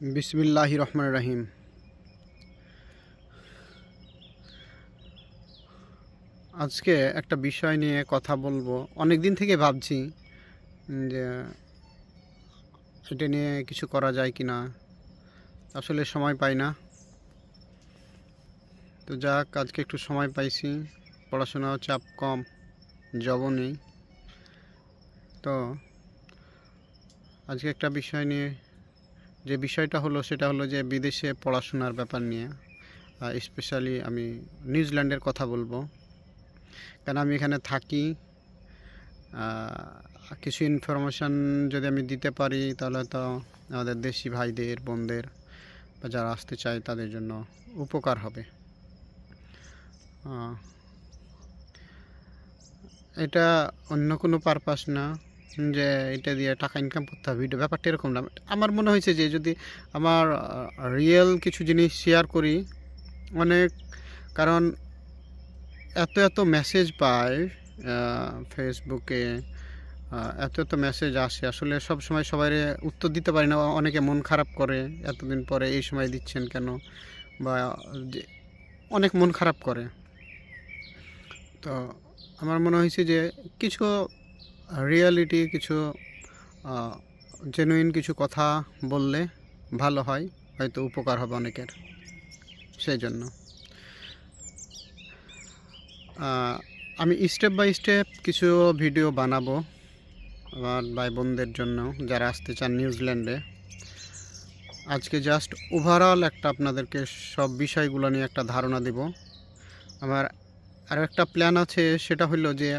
বিসমিল্লাহ রহমান রাহিম। আজকে একটা বিষয় নিয়ে কথা বলব। অনেক দিন থেকে ভাবছি যে এটা নিয়ে কিছু করা যায় কি না আসলে সময় পাই না। তো যাক, আজকে একটু সময় পাইছি। পড়াশোনাও চাপ কম, জবও নেই। তো আজকে একটা বিষয় নিয়ে যে বিষয়টা হলো সেটা হলো যে বিদেশে পড়াশোনার ব্যাপার নিয়ে স্পেশালি আমি নিউজিল্যান্ডের কথা বলব। কারণ আমি এখানে থাকি কিছু ইনফরমেশান যদি আমি দিতে পারি তাহলে তো আমাদের দেশি ভাইদের, বোনদের বা যারা আসতে চায় তাদের জন্য উপকার হবে। এটা অন্য কোনো পারপাস না। যে এটা দিয়ে টাকা ইনকাম করতে হবে ভিডিও ব্যাপারটা এরকম না। আমার মনে হয়েছে যে যদি আমার রিয়েল কিছু জিনিস শেয়ার করি, অনেক, কারণ এত এত মেসেজ পাই ফেসবুকে এত এত মেসেজ আসে। আসলে সব সময় সবাই উত্তর দিতে পারি না, অনেকে মন খারাপ করে, এতদিন পরে এই সময় দিচ্ছেন কেন? বা অনেক মন খারাপ করে। তো আমার মনে হয়েছে যে কিছু রিয়ালিটি কিছু জেনুইন কিছু কথা বললে ভালো হয়, হয়তো উপকার হবে অনেকের। সেই জন্য। আমি স্টেপ বাই স্টেপ কিছু ভিডিও বানাবো, আমার ভাই বোনদের জন্য, যারা আসতে চান নিউজিল্যান্ডে। আজকে জাস্ট ওভারঅল একটা আপনাদেরকে সব বিষয়গুলো নিয়ে একটা ধারণা দেব। আমার আরও একটা প্ল্যান আছে, সেটা হলো যে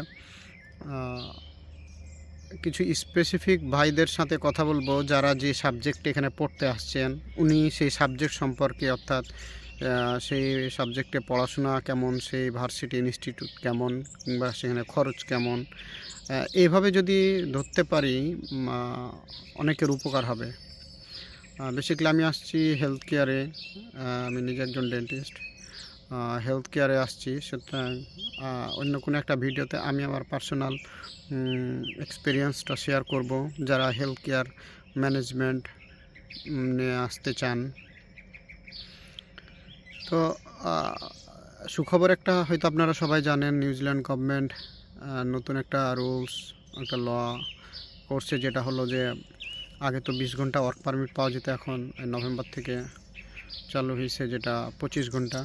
কিছু স্পেসিফিক ভাইদের সাথে কথা বলব যারা যে সাবজেক্ট এখানে পড়তে আসছেন। উনি সেই সাবজেক্ট সম্পর্কে অর্থাৎ সেই সাবজেক্টে পড়াশোনা কেমন, সেই ভার্সিটি ইনস্টিটিউট কেমন, কিংবা সেখানে খরচ কেমন এইভাবে যদি ধরতে পারি অনেকের উপকার হবে। বেসিক্যালি আমি আসছি হেলথ কেয়ারে আমি নিজে একজন ডেন্টিস্ট হেলথ কেয়ারে আসছি। সুতরাং অন্য কোনো একটা ভিডিওতে আমি আমার পার্সোনাল এক্সপিরিয়েন্সটা শেয়ার করব। যারা হেলথ কেয়ার ম্যানেজমেন্ট নিয়ে আসতে চান। তো সুখবর একটা হয়তো আপনারা সবাই জানেন নিউজিল্যান্ড গভর্নমেন্ট নতুন একটা রুলস একটা ল করছে যেটা হলো যে, আগে তো বিশ ঘণ্টা ওয়ার্ক পারমিট পাওয়া যেত, এখন নভেম্বর থেকে চালু হয়েছে যেটা পঁচিশ ঘণ্টা।